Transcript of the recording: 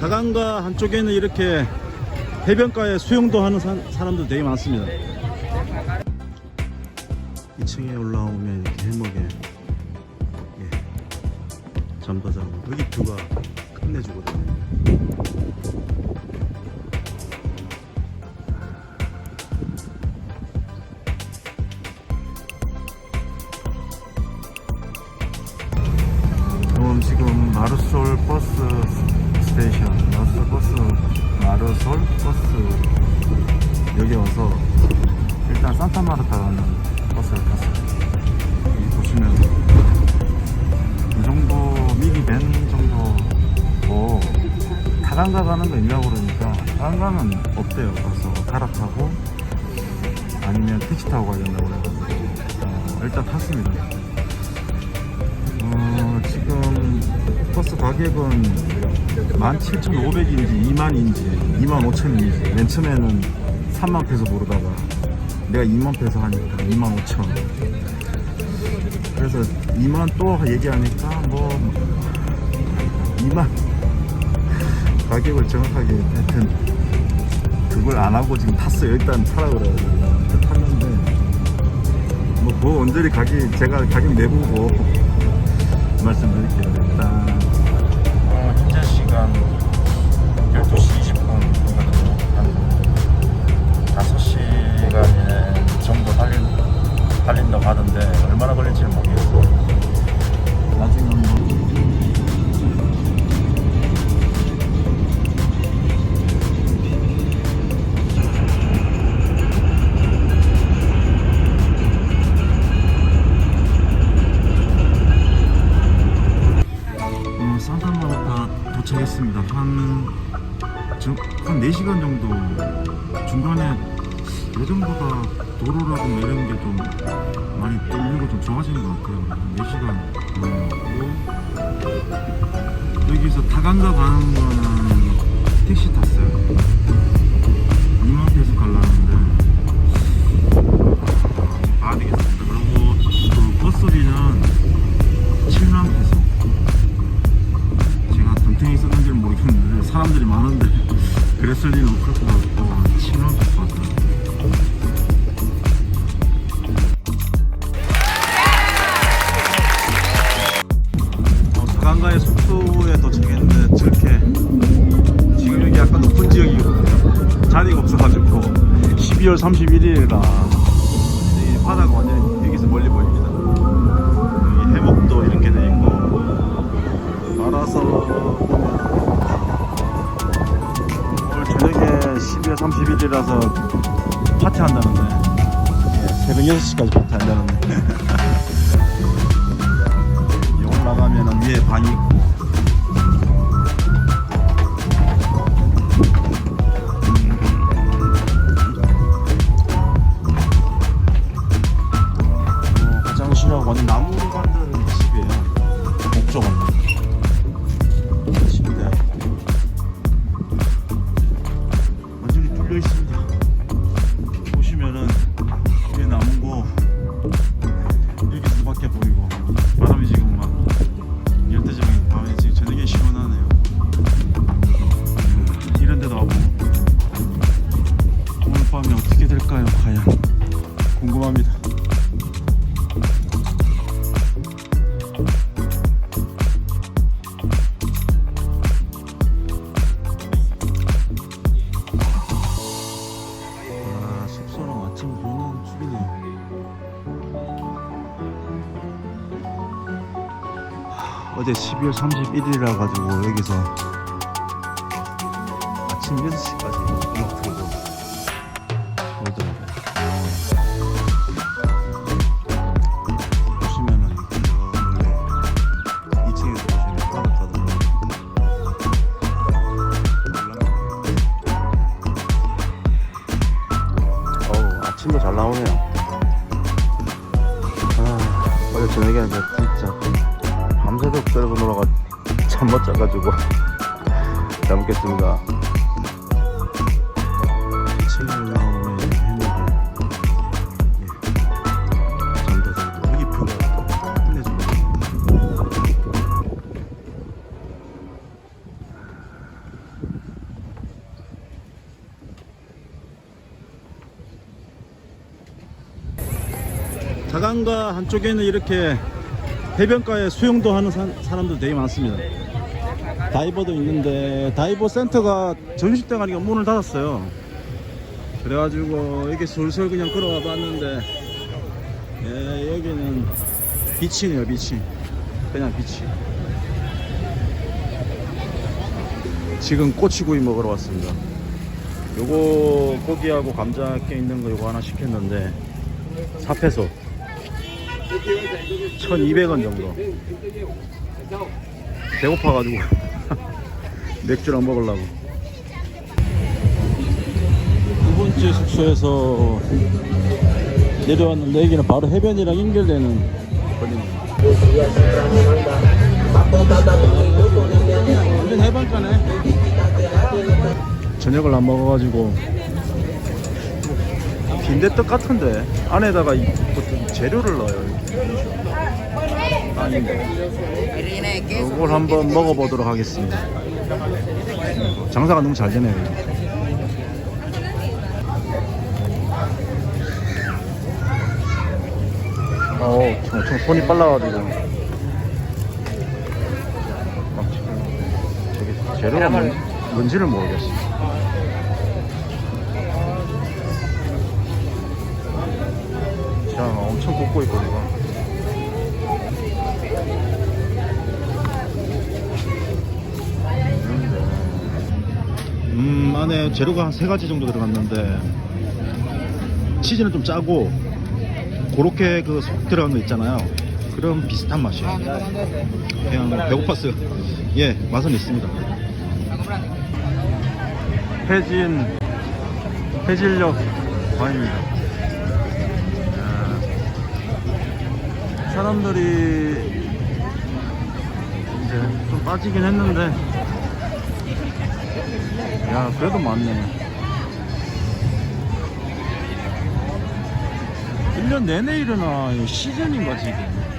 다강가 한쪽에는 이렇게 해변가에 수영도 하는 사, 사람들 되게 많습니다. 2층에 올라오면 이렇게 해먹에 예, 잠도 자고 여기 뷰가 끝내주거든요. 마르솔 버스 여기 와서 일단 산타마르타 가는 버스를 탔어요. 여기 보시면 이 정도 미리 밴 정도 뭐 타강가 가는 거 있냐고 그러니까 타강가는 없대요. 그래서 갈아타고 아니면 택시 타고 가야 된다고 그래가지고. 어, 일단 탔습니다. 어, 지금 버스 가격은 17,500인지 2만인지 2만 5천인지 맨 처음에는 3만 페소 모르다가 내가 2만 페소 하니까 2만 5천. 그래서 2만 또 얘기하니까 뭐 2만 가격을 정확하게 하여튼 그걸 안 하고 지금 탔어요 일단 타라 그래가지고 탔는데 뭐, 뭐 언저리 가격 제가 가격 내보고 말씀드릴게요. 일단 어, from 한 4시간 정도 중간에 예전보다 도로라든가 이런 게 좀 많이 뚫리고 좀 좋아지는 것 같아요. 한 4시간 걸리고 여기서 타강가 가는 거는 택시 탔어요. 그랬을 리는 없을 것 같고 한 7만 페소 같아요 어, 사강가의 숙소에 도착했는데 저렇게 지금 여기 약간 높은 지역이거든요. 자리가 없어가지고 12월 31일이라 이 바다가 완전히 여기서 멀리 보입니다. 여기 해먹도 이렇게 돼 있고 알아서 12월 31일이라서 파티 한다는데. 예, 새벽 6시까지 파티 한다는데. 이 올라가면은 위에 방이 밤에 어떻게 될까요 과연? 궁금합니다. 아 숙소랑 아침 보는 죽이네요. 어제 12월 31일이라 가지고 여기서 아침 6시까지 아침도 잘 나오네요. 아 어제 저녁에는 진짜 밤새도록 tele보느라가 잠못 자가지고 잘 먹겠습니다. 2층에 하강가 한쪽에는 이렇게 해변가에 수영도 하는 사, 사람들 되게 많습니다. 다이버도 있는데 다이버 센터가 점심때 가니까 문을 닫았어요. 그래가지고 이렇게 슬슬 그냥 걸어와 봤는데 예, 여기는 비치네요 비치 그냥 비치 지금 꼬치구이 먹으러 왔습니다 요거 고기하고 감자 껴 있는 거 요거 하나 시켰는데 4페소 1200원 정도. 배고파가지고 맥주랑 먹으려고. 두 번째 숙소에서 내려왔는데 여기는 바로 해변이랑 연결되는 거리입니다. 완전 해변가네. 저녁을 안 먹어가지고 빈대떡 같은데 안에다가 이, 뭐 재료를 넣어요 아닌데 이걸 한번 먹어보도록 하겠습니다 장사가 너무 잘 되네요 여기. 어, 엄청 손이 빨라가지고. 막 지금 저기 재료가 뭔, 뭔지를 모르겠어. 자, 엄청 굽고 있고, 이거. 음, 안에 재료가 한 세 가지 정도 들어갔는데, 치즈는 좀 짜고, 그렇게 그 속 들어간 거 있잖아요. 그런 비슷한 맛이에요. 그냥 배고팠어요. 예, 맛은 있습니다. 해진 해질녘 과입니다. 사람들이 이제 좀 빠지긴 했는데, 야 그래도 많네. 1년 내내 일어나 시즌인가 지금